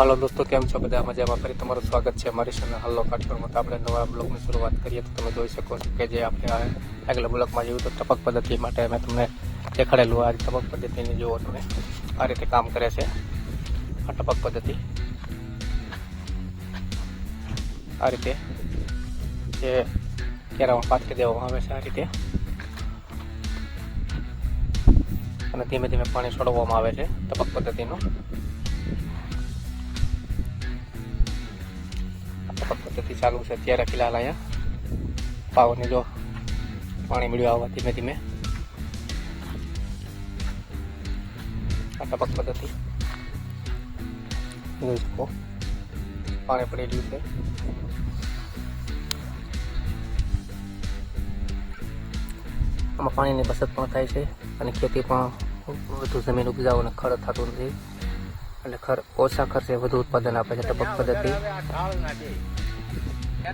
હાલો દોસ્તો, કેમ છો બધા? મજામાં? ફરી તમારું સ્વાગત છે અમારી ચેનલ હલ્લો કાઠિયાવાડમાં. તો આપણે નવા બ્લોગની શરૂઆત કરીએ તો તમે જોઈ શકો છો કે જે આપણે આગલા બ્લોગમાં જોયું તો ટપક પદ્ધતિ માટે મેં તમને દેખાડેલું આ ટપક પદ્ધતિની જુઓ તમે. આ રીતે કામ કરે છે. આ ટપક પદ્ધતિ. આ રીતે જે કેરામાં પાથરી દેવામાં આવે છે આ રીતે. અને ધીમે ધીમે પાણી છોડવામાં આવે છે ટપક પદ્ધતિનું. ટપક પદ્ધતિ ચાલુ છે. અત્યારે ફિલહાલ અહીંયા પાવરની જો પાણી મળ્યું આવવા ધીમે ધીમે. આ ટપક પદ્ધતિ. જોઈ શકો. પાણી પડી રહ્યું છે. આમાં પાણીની બચત પણ થાય છે અને ખેતી પણ વધુ જમીન ઉપજાવ અને ખર થતું નથી. એટલે ખર, ઓછા ખર્ચે વધુ ઉત્પાદન આપે છે ટપક પદ્ધતિ. આ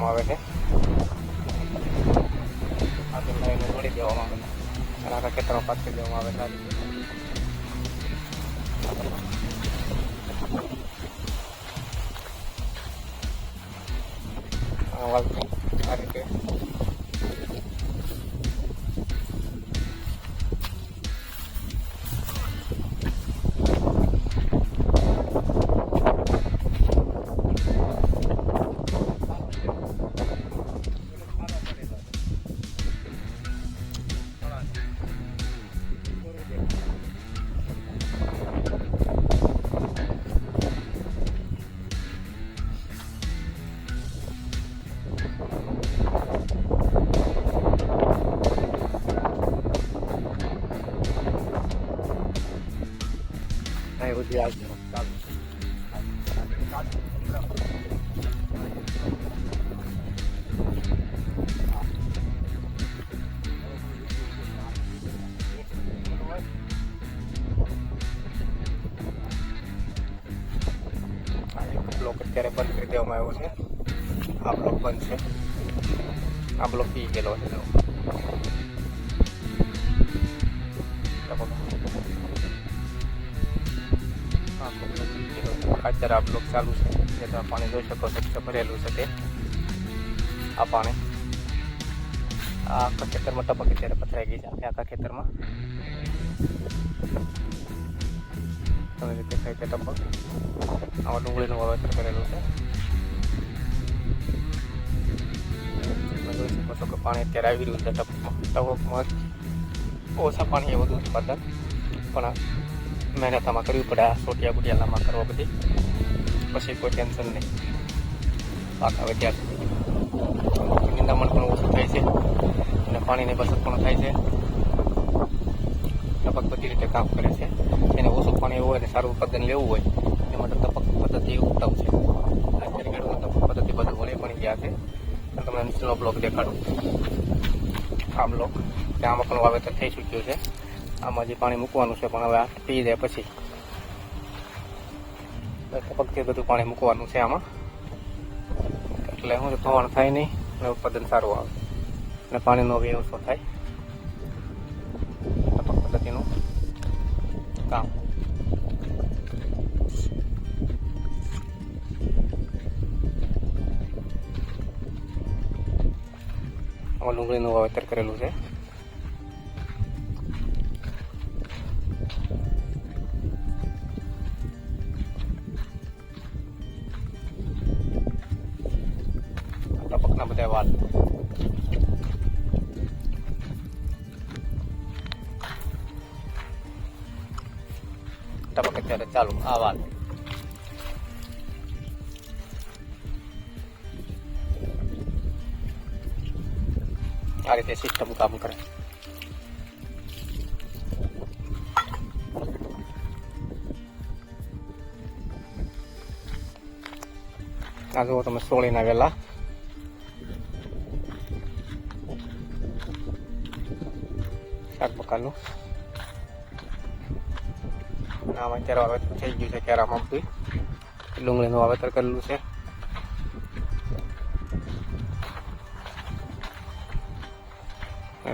મૂકી આવે છે. આ લાઈને જોડી દેવામાં આવે છે. અને ખેતરો પાથરી દેવામાં આવે છે. આ બધું આવશે બ્લોક અત્યારે બંધ કરી દેવામાં આવ્યો છે. આ બ્લોક બંધ છે. આ બ્લોક પી ગયેલો છે. ગયેલો અત્યારે આ બ્લોક ચાલુ છે. જે તમે પાણી જોઈ શકો છો ભરેલું છે તે. આ પાણી. આ આખા ખેતરમાં ટપક અત્યારે પથરાઈ ગઈ છે. આખે ખેતરમાં. તમે રીતે થાય તે ટપક. આમાં ડુંગળીનું વાવેતર કરેલું છે. જોઈ શકો છો કે પાણી અત્યારે આવી રહ્યું છે ટપકમાં. ટપકમાં ઓછા પાણી એ વધુ ઉત્પાદન. પણ મહેનત આમાં કરવી પડે આ સોટિયા બુટિયાલામાં કરવા બધી. પછી કોઈ ટેન્શન નહીં. પાકા સુધી નિંદામણ પણ ઓછું થાય છે. અને પાણીની બચત પણ થાય છે. ટપક બધી રીતે કામ કરે છે. એને ઓછું પાણી હોય અને સારું ઉત્પાદન લેવું હોય, એ માટે ટપક પદ્ધતિ ઉત્તમ છે. અત્યારે ટપક પદ્ધતિ બધું વળી પણ ગયા છે. તમને નીચેનો બ્લોક દેખાડું. આ બ્લોક કે આમાં પણ વાવેતર થઈ ચૂક્યું છે. આમાં જે પાણી મૂકવાનું છે, પણ હવે આ પી જાય પછી. ટપકથી બધું પાણી મૂકવાનું છે આમાં. એટલે શું ધોવાણ થાય નહીં અને ઉત્પાદન સારું આવે. અને પાણીનો વ્યય ઓછો થાય. ટપક પદ્ધતિનું કામ. આમાં ડુંગળીનું વાવેતર કરેલું છે. hewan kita mengejar calon awan hari tes sistem kamu keren Aku otomatis sulit nabilah. બકાલનું આમાં અત્યારે વાવેતર થઈ ગયું છે કેરામાં બી ડુંગળીનું વાવેતર કરેલું છે.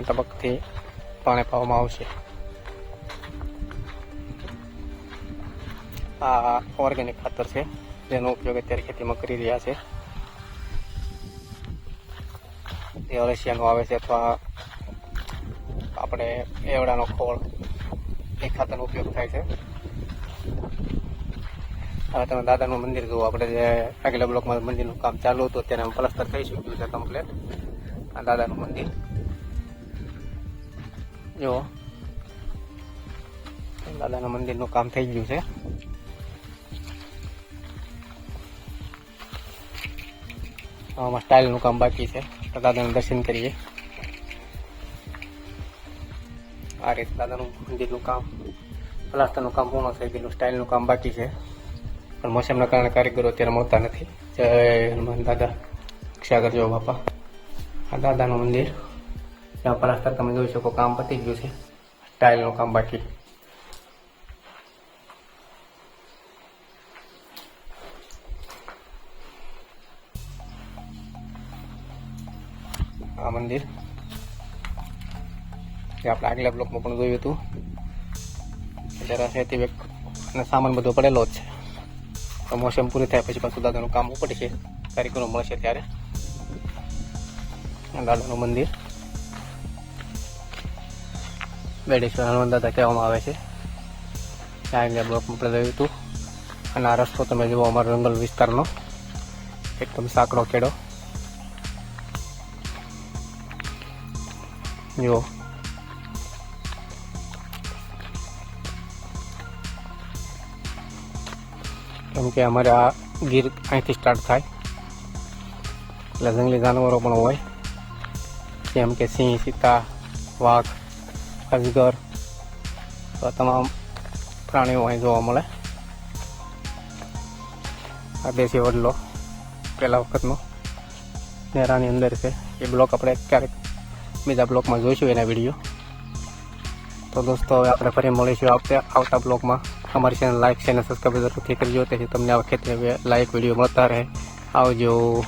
તબકથી પાણી પાવામાં આવશે. આ ઓર્ગેનિક ખાતર છે, જેનો ઉપયોગ અત્યારે ખેતીમાં કરી રહ્યા છે. અળસિયાનું આવે છે અથવા આપણે એવડાનો ખોળ એ ખાતરનો ઉપયોગ થાય છે. હવે તમે દાદાનું મંદિર જુઓ. આપણે જે આગલા બ્લોકમાં મંદિરનું કામ ચાલુ હતું, અત્યારે પ્લસ્તર થઈ શક્યું છે કમ્પ્લેટ આ દાદાનું મંદિર. જુઓ. દાદાના મંદિરનું કામ થઈ ગયું છે. આમાં સ્ટાઇલનું કામ બાકી છે. તો દાદાનું દર્શન કરીએ. આ રીતે દાદાનું મંદિરનું કામ પ્લાસ્ટરનું કામ પૂર્ણ થઈ ગયેલું, સ્ટાઇલનું કામ બાકી છે. પણ મોસમના કારણે કારીગરો અત્યારે મળતા નથી. જય હનુમાન દાદા, રક્ષા કરજો બાપા. આ દાદાનું મંદિર, ત્યાં પ્લાસ્ટર તમે જોઈ શકો, કામ પતી ગયું છે. સ્ટાઇલનું કામ બાકી. આ મંદિર જે આપણે આગલા બ્લોકમાં પણ જોયું હતું. જરા વ્યક્ત અને સામાન બધો પડેલો જ છે. તો મોસમ પૂરી થાય પછી પાછું દાદાનું કામ ઉપડશે કાર્યક્રમ મળશે ત્યારે. દાદાનું મંદિર. બેડેશ્વર હનુમાન દાદા કહેવામાં આવે છે. ત્યાં આગળ બ્લોકમાં આપણે જોયું હતું. અને આ રસ્તો તમે જુઓ અમારો જંગલ વિસ્તારનો. એકદમ સાંકડો ખેડો જુઓ. કેમ કે અમારે આ ગીર અહીંથી સ્ટાર્ટ થાય. એટલે જંગલી જાનવરો પણ હોય. જેમ કે સિંહ, સીતા, વાઘ, અજગર, તો તમામ પ્રાણીઓ અહીં જોવા મળે. આ દેશી વડલો પહેલા વખતનો નેરાની અંદર છે. એ બ્લોક આપણે ક્યારેક બીજા બ્લોકમાં જોઈશું એના વીડિયો. તો દોસ્તો, હવે આપણે ફરી મળીશું આવતા આવતા બ્લોગમાં અમારી ચેનલ લાઈક છે અને સબસ્ક્રાઈબ જરૂરથી કરજો. તેથી તમને આ ખેતી લાઈક વીડિયો મળતા રહે. આવજો.